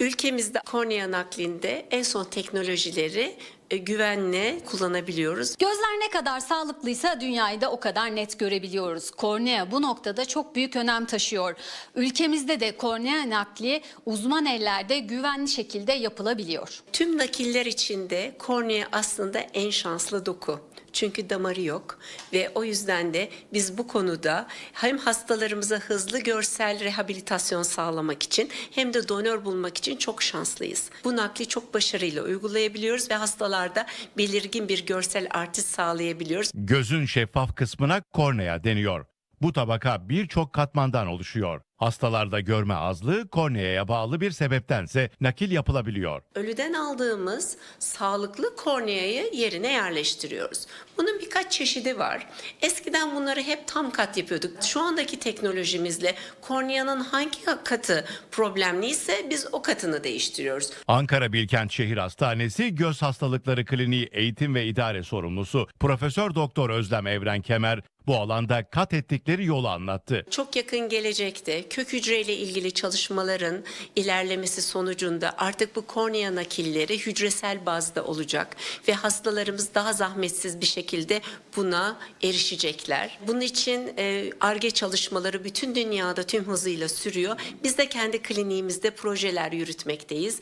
Ülkemizde kornea naklinde en son teknolojileri e, güvenle kullanabiliyoruz. Gözler ne kadar sağlıklıysa dünyayı da o kadar net görebiliyoruz. Kornea bu noktada çok büyük önem taşıyor. Ülkemizde de kornea nakli uzman ellerde güvenli şekilde yapılabiliyor. Tüm nakiller içinde kornea aslında en şanslı doku. Çünkü damarı yok ve o yüzden de biz bu konuda hem hastalarımıza hızlı görsel rehabilitasyon sağlamak için hem de donör bulmak için çok şanslıyız. Bu nakli çok başarıyla uygulayabiliyoruz ve hastalarda belirgin bir görsel artış sağlayabiliyoruz. Gözün şeffaf kısmına kornea deniyor. Bu tabaka birçok katmandan oluşuyor. Hastalarda görme azlığı korneaya bağlı bir sebeptense nakil yapılabiliyor. Ölüden aldığımız sağlıklı korneayı yerine yerleştiriyoruz. Bunun birkaç çeşidi var. Eskiden bunları hep tam kat yapıyorduk. Şu andaki teknolojimizle korneanın hangi katı problemliyse biz o katını değiştiriyoruz. Ankara Bilkent Şehir Hastanesi Göz Hastalıkları Kliniği Eğitim ve İdare Sorumlusu Profesör Doktor Özlem Evren Kemer bu alanda kat ettikleri yolu anlattı. Çok yakın gelecekte kök hücreyle ilgili çalışmaların ilerlemesi sonucunda artık bu kornea nakilleri hücresel bazda olacak ve hastalarımız daha zahmetsiz bir şekilde buna erişecekler. Bunun için ARGE çalışmaları bütün dünyada tüm hızıyla sürüyor. Biz de kendi kliniğimizde projeler yürütmekteyiz.